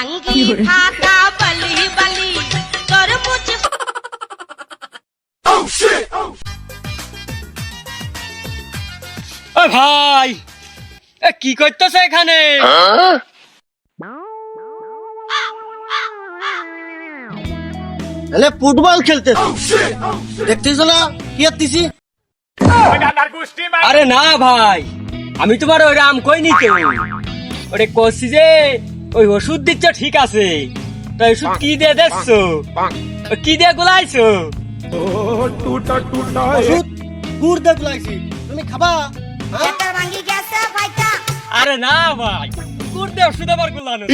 ভাঙ্গি ফাটা বালি বালি তরমুজ ও ভাই এ কি করতেছে এখানে এলে ফুটবল খেলতে দেখতেছ না কি আত্তিছি আরে না ভাই আমি তোমার ওই রাম কইনি তো ওরে কষি যে ওই ওষুধ দিচ্ছ ঠিক আছে। তো ওষুধ কি দিয়ে দেখছ? ও কি দিয়ে গোলাইছো? ওষুধ গুড় দেখ লাগছি তুমি খাবা? হ্যাঁ? ভাঙ্গি গেছে ভাইটা। আরে না ভাই কুর দে ওষুধ আবার গোলানো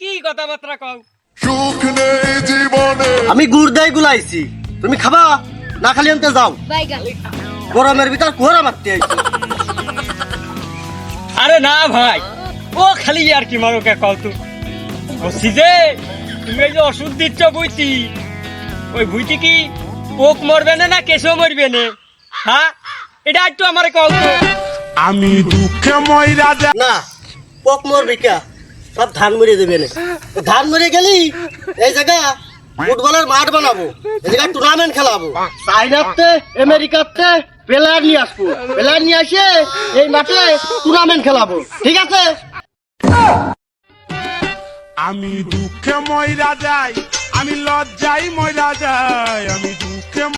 কি কথাবার্তা কও? সুখ নেই জীবনে। আমি গুড় দেয় গুলাইছি। তুমি খাবা? না খালি আনতে যাও। গরমের ভিতর কুয়ারা মারতে আইছি। আরে না ভাই ও খালি আর কি মারোকে কও তো? বলছি যে তুমি এই যে ওষুধ দিচ্ছ বুঝতি ওই বুঝতি কি পোক মরবে না না কেশও মরবে না? হ্যাঁ? এটা একটু আমার কও তো। আমি দুঃখে ময়রা যা না পক মরবে কা? সব ধান মরে দেবে না। ধান মরে গেলি এই জায়গা ফুটবলের মাঠ বানাবো এই জায়গায় টুর্নামেন্ট খেলাবো। চাইনাতে আমেরিকাতে প্লেয়ার নিয়ে আসব। প্লেয়ার নিয়ে আসে এই মাঠে টুর্নামেন্ট খেলাবো। ঠিক আছে? আমি দুঃখে ময়রা যাই আমি লজ্জাই ময়রা যাই আমি